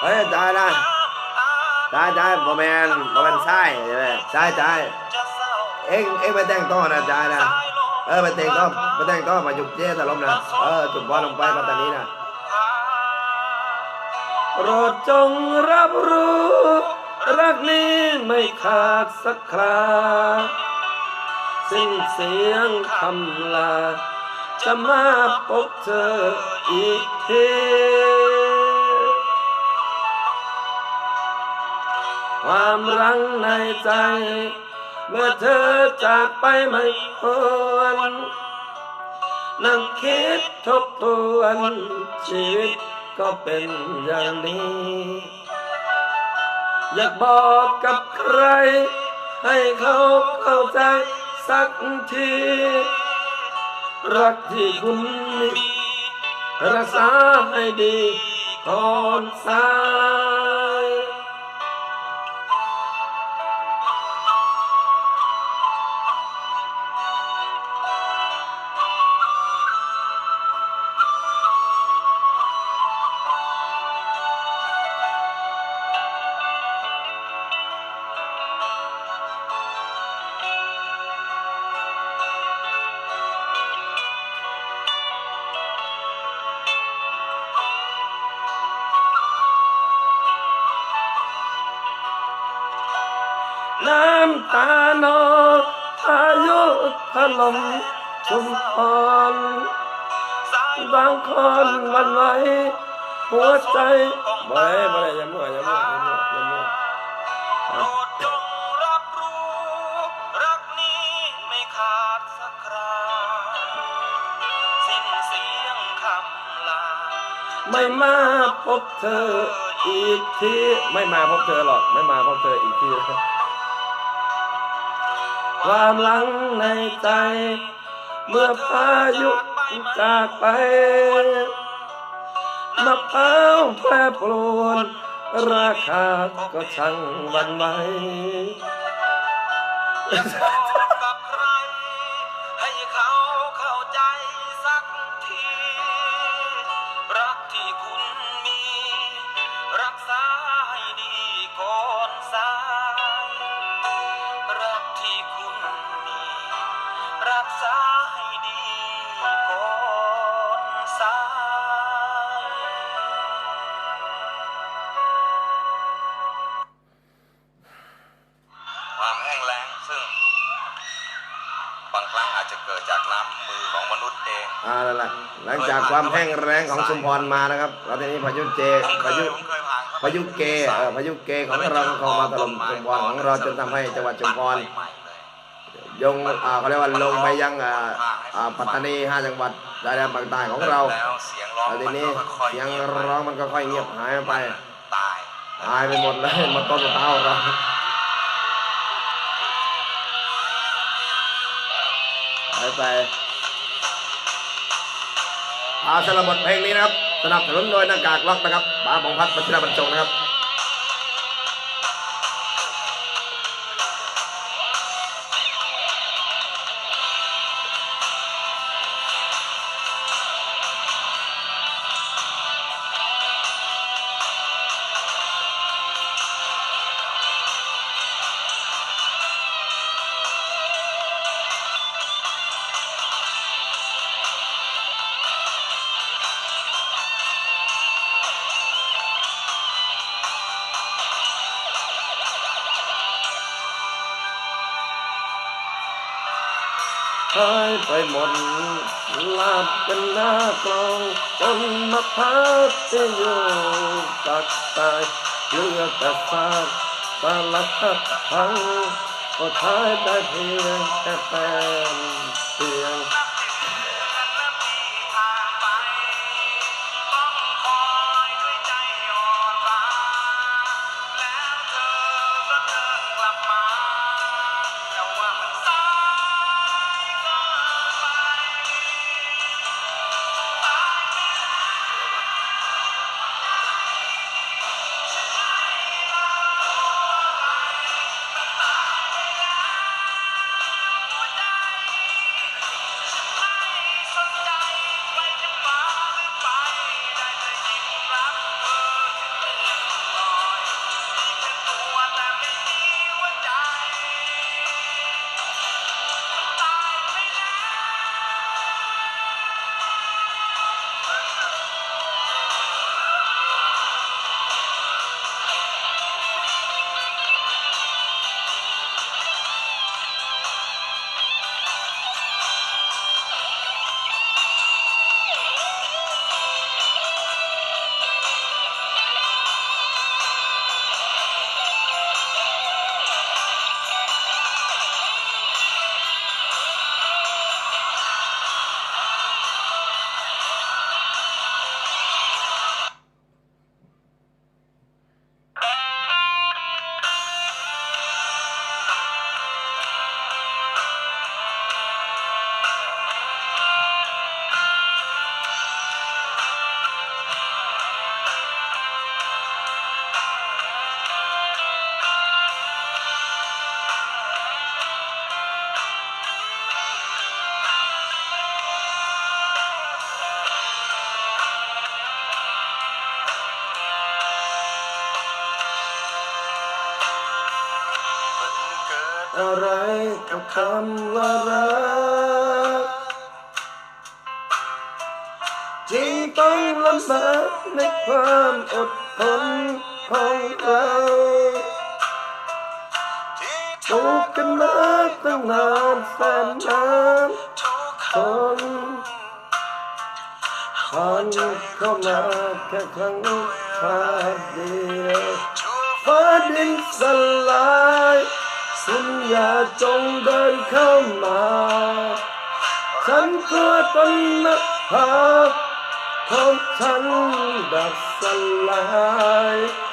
เฮ้ยตายนะตายตายบอแมนบอแมนใช่ใช่ใช่ใช่เอ็งเอ็งไปแต่งต่อนะตายนะเออไปแต่งต่อไปแต่งต่อมาหยุดเจ๊ตลบนะเออจุดบอลลงไปมาตอนนี้นะโปรดจงรับรู้ รักนี้ไม่ขาดสักคราสิ้นเสียงคำลา จะมาพบเธออีกที ความรังในใจ เมื่อเธอจากไปไม่ควรนั่งคิดทบทวนชีวิตก็เป็นอย่างนี้ อยากบอกกับใคร ให้เขาเข้าใจสักที รักที่คุณมีรักษาให้ดีก่อนสาย น้ำตานองพายุถล่มชุมพรบางคนวันไหวหัวใจบ่ได้บ่ได้อย่ามั่วอย่ามั่วอย่ามั่วอย่ามั่วไม่ขาดสักคราสิ้นเสียงคำลาไม่มาพบเธออีกทีไม่มาพบเธอหรอก ไม่มาพบเธออีกที ความหลังในใจ เมื่อพายุจากไปมะพร้าวแปรปรวนราคาก็ช่างวันไหวางครั้งอาจจะเกิดจากน้ำมือของมนุษย์เองอ่านั่นแหละหลังจากความแห้งแรงของชุมพรมานะครับแล้วทีนี้พายุเจผมเคพายยุผมเคยผ่านครับพายุเกเออพายุเกของเราก็เข้ามาถล่มชุมพรของเราจนทำให้จังหวัดชุมพรใหม่เลยยงอ่าเขาเรียกว่าลงไปยังอ่าอ่าปัตตานีห้าจังหวัดชายแดนภาคใต้ของเราแล้วเสียงร้องแล้วทีนี้มันก็ค่อยๆเสียงร้องมันก็ค่อยเงียบหายไปตายหายไปหมดเลยหมาต้นเต้าเรา ไปอาสลับบทเพลงนี้นะครับ สนับสนุนโดยหน้ากากล็อกนะครับบาบองพัฒน์ปัชรบรรจงนะครับ หายไปหมดลาบเป็นหน้ากลองจนมะพร้าวที่อยู่ตักตายเหลือแต่ซากสลักทั้งก็ท้ายได้เพียงแค่แป้ อะไรกับคำว่ารักจึงต้องลำบากในความอดทนของเราที่ถูกกันมาตั้งนานแสนนานทุกคนผ่านเข้ามาแค่ครั้งคราเดียวชั่วฟ้าดินสลาย สุญญาจงเดินเข้ามาฉันกลัวต้นนภาของฉันดับสลาย